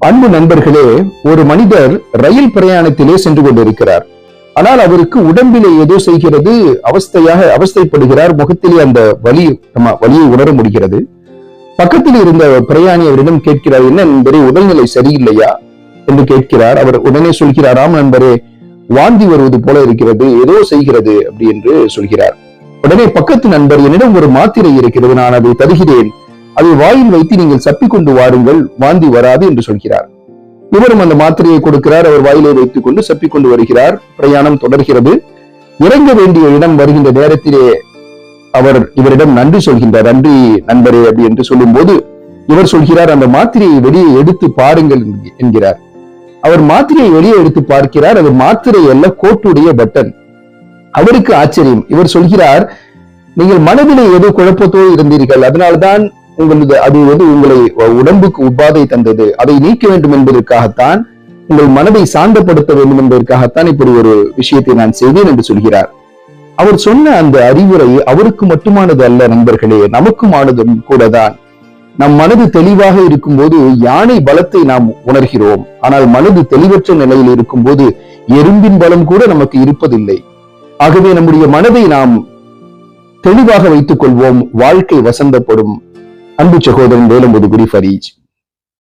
அன்பு நண்பர்களே ஒரு மனிதர் ரயில் பிரயாணத்திலே சென்று கொண்டிருக்கிறார். ஆனால் அவருக்கு உடம்பிலே ஏதோ செய்கிறது அவஸ்தையாக அவஸ்தைப்படுகிறார் முகத்திலே அந்த வலி வலியை உணர முடிகிறது. பக்கத்தில் இருந்த பிரயாணி அவரிடம் கேட்கிறார் என்ன நண்பரே உடல்நிலை சரியில்லையா? என்று கேட்கிறார். அவர் உடனே சொல்கிறார் ஆம் நண்பரே வாந்தி வருவது போல இருக்கிறது ஏதோ செய்கிறது அப்படி என்று சொல்கிறார். உடனே பக்கத்து நண்பர் என்னிடம் ஒரு மாத்திரை இருக்கிறது நான் அதை தருகிறேன். அதை வாயில் வைத்து நீங்கள் சப்பிக்கொண்டு வாருங்கள் வாந்தி வராது என்று சொல்கிறார். இவரும் அந்த மாத்திரையை கொடுக்கிறார் அவர் வாயிலை வைத்துக் கொண்டு சப்பிக்கொண்டு வருகிறார். பிரயாணம் தொடர்கிறது. இறங்க வேண்டிய இடம் வருகின்ற நேரத்திலே அவர் இவரிடம் நன்றி சொல்கின்றார். நன்றி நண்பரே அப்படி என்று சொல்லும் போது இவர் சொல்கிறார் அந்த மாத்திரையை வெளியே எடுத்து பாருங்கள் என்கிறார். அவர் மாத்திரையை வெளியே எடுத்து பார்க்கிறார். அது மாத்திரை அல்ல கோட்டுடைய பட்டன். அவருக்கு ஆச்சரியம். இவர் சொல்கிறார் நீங்கள் மனதிலே ஏதோ குழப்பத்தோடு இருந்தீர்கள். அதனால்தான் உங்களது அது வந்து உங்களை உடம்புக்கு உபாதை தந்தது. அதை நீக்க வேண்டும் என்பதற்காகத்தான் உங்கள் மனதை சாந்தப்படுத்த வேண்டும் என்பதற்காகத்தான் இப்படி ஒரு விஷயத்தை நான் செய்தேன் என்று சொல்கிறார். அவர் சொன்ன அந்த அறிவுரை அவருக்கு மட்டுமானது அல்ல நண்பர்களே. நமக்குமானதும் கூடதான். நம் மனது தெளிவாக இருக்கும்போது யானை பலத்தை நாம் உணர்கிறோம். ஆனால் மனது தெளிவற்ற நிலையில் இருக்கும்போது எறும்பின் பலம் கூட நமக்கு இருப்பதில்லை. ஆகவே நம்முடைய மனதை நாம் தெளிவாக வைத்துக் கொள்வோம். வாழ்க்கை வசந்தப்படும். അൻപു സഹോദരൻ വേലമ്പുതുകുരി ഫരീജ്